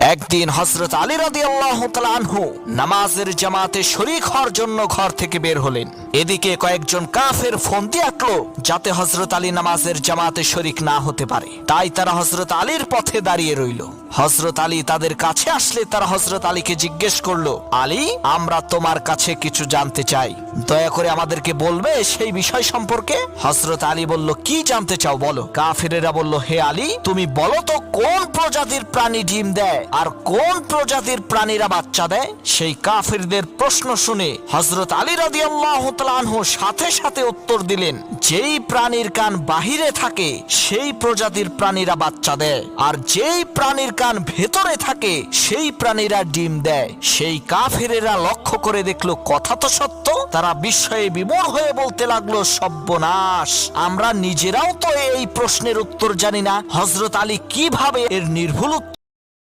একদিন হজরত আলী রাদি আনহু নামাজের জামাতে শরিক হওয়ার জন্য ঘর থেকে বের হলেন। এদিকে কয়েকজন কাফের ফোন দিয়ে আঁকলো যাতে হজরত আলী নামাজের জামাতে শরিক না হতে পারে। তাই তারা হজরত আলীর পথে দাঁড়িয়ে রইল। হজরত আলী তাদের কাছে আসলে তারা হজরত আলীকে জিজ্ঞেস করল, আলী, আমরা তোমার কাছে কিছু জানতে চাই। দয়া করে আমাদেরকে বলবে সেই বিষয় সম্পর্কে? হজরত আলী বলল, কি জানতে চাও বলো? কাফেরেরা বলল, হে আলী, তুমি বলো তো কোন প্রজাতির প্রাণী ডিম দেয়? আর কোন প্রজাতির প্রাণীরা বাচ্চা দেয়? সেই কাফেরদের প্রশ্ন শুনে হজরত আলী রাদি আনহু সাথে সাথে উত্তর দিলেন, যেই প্রাণীর কান বাহিরে থাকে, সেই প্রজাতির প্রাণীরা বাচ্চা দেয়। আর যেই প্রাণীর কান ভেতরে থাকে, সেই প্রাণীরা ডিম দেয়। সেই কাফেরেরা লক্ষ্য করে দেখল, কথা তো সত্য। তারা বিস্ময়ে বিমূঢ় হয়ে বলতে লাগল, সব্যনাশ। আমরা নিজেরাও তো এই প্রশ্নের উত্তর জানি না। হজরত আলী কীভাবে এর নির্ভুল উত্তর